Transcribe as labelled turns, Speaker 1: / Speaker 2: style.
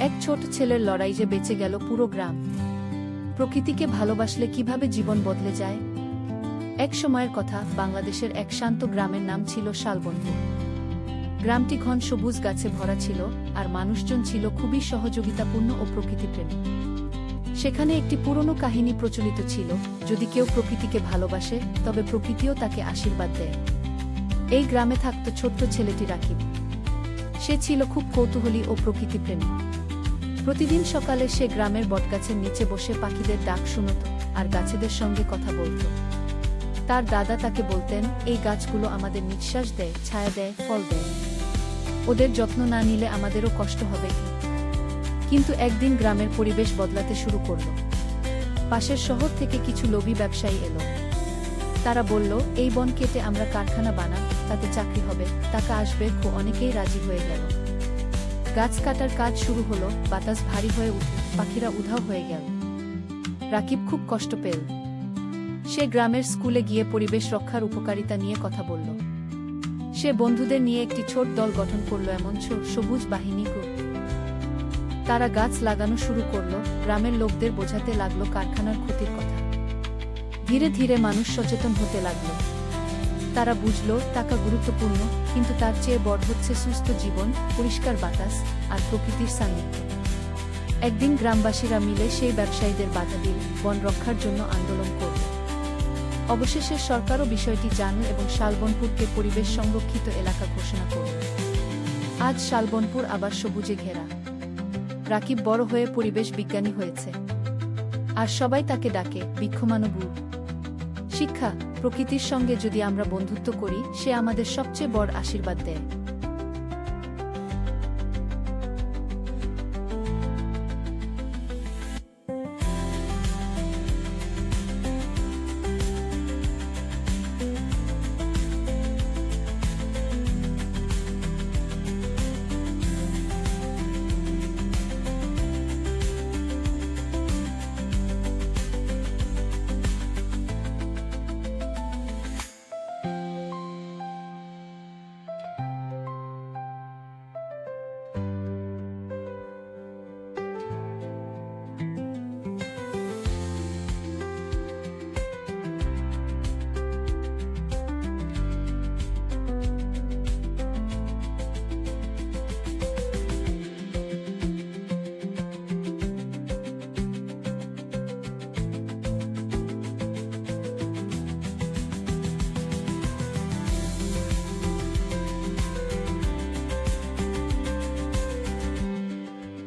Speaker 1: এক ছোট ছেলের লড়াই যে বেঁচে গেল পুরো গ্রাম। প্রকৃতিকে ভালোবাসলে কীভাবে জীবন বদলে যায়? এক সময়ের কথা, বাংলাদেশের এক শান্ত গ্রামের নাম ছিল শালবনপুর। গ্রামটি ঘন সবুজ গাছে ভরা ছিল, আর মানুষজন ছিল খুবই সহযোগিতাপূর্ণ ও প্রকৃতিপ্রেমী। সেখানে একটি পুরনো কাহিনী প্রচলিত ছিল, যদি কেউ প্রকৃতিকে ভালোবাসে, তবে প্রকৃতিও তাকে আশীর্বাদ দেয়। এই গ্রামে থাকত ছোট্ট ছেলেটি রাকিব। সে ছিল খুব কৌতূহলী ও প্রকৃতিপ্রেমী। প্রতিদিন সকালে সে গ্রামের বটগাছের নিচে বসে পাখিদের ডাক শুনত আর গাছেদের সঙ্গে কথা বলত। তার দাদা তাকে বলতেন, এই গাছগুলো আমাদের নিঃশ্বাস দেয়, ছায়া দেয়, ফল দেয়। ওদের যত্ন না নিলে আমাদেরও কষ্ট হবে কিন্তু একদিন গ্রামের পরিবেশ বদলাতে শুরু করল। পাশের শহর থেকে কিছু লোভী ব্যবসায়ী এলো। তারা বলল, এই বন কেটে আমরা কারখানা বানাব তাতে চাকরি হবে, টাকা আসবে অনেকেই রাজি হয়ে গেল। গাছ কাটার কাজ শুরু হলো, বাতাস ভারী হয়ে উঠল পাখিরা উধাও হয়ে গেল। রাকিব খুব কষ্ট পেল। সে গ্রামের স্কুলে গিয়ে পরিবেশ রক্ষার উপকারিতা নিয়ে কথা বলল। সে বন্ধুদের নিয়ে একটি ছোট দল গঠন করল এমন সবুজ বাহিনী গ্রুপ তারা গাছ লাগানো শুরু করল, গ্রামের লোকদের বোঝাতে লাগল কারখানার ক্ষতির কথা। ধীরে ধীরে মানুষ সচেতন হতে লাগল। তারা বুঝলো, টাকা গুরুত্বপূর্ণ, কিন্তু তার চেয়ে বড় হচ্ছে সুস্থ জীবন, পরিষ্কার বাতাস আর প্রকৃতির সান্নিধ্য। একদিন গ্রামবাসীরা মিলে সেই ব্যবসায়ীদের বাধা দিল বন রক্ষার জন্য আন্দোলন করল। অবশেষে সরকারও বিষয়টি জানল এবং শালবনপুরকে পরিবেশ সংরক্ষিত এলাকা ঘোষণা করল। আজ শালবনপুর আবার সবুজে ঘেরা। রাকিব বড় হয়ে পরিবেশ বিজ্ঞানী হয়েছে। আর সবাই তাকে ডাকে বৃক্ষমানবু শিক্ষা প্রকৃতির সঙ্গে যদি আমরা বন্ধুত্ব করি সে আমাদের সবচেয়ে বড় আশীর্বাদ দেয়।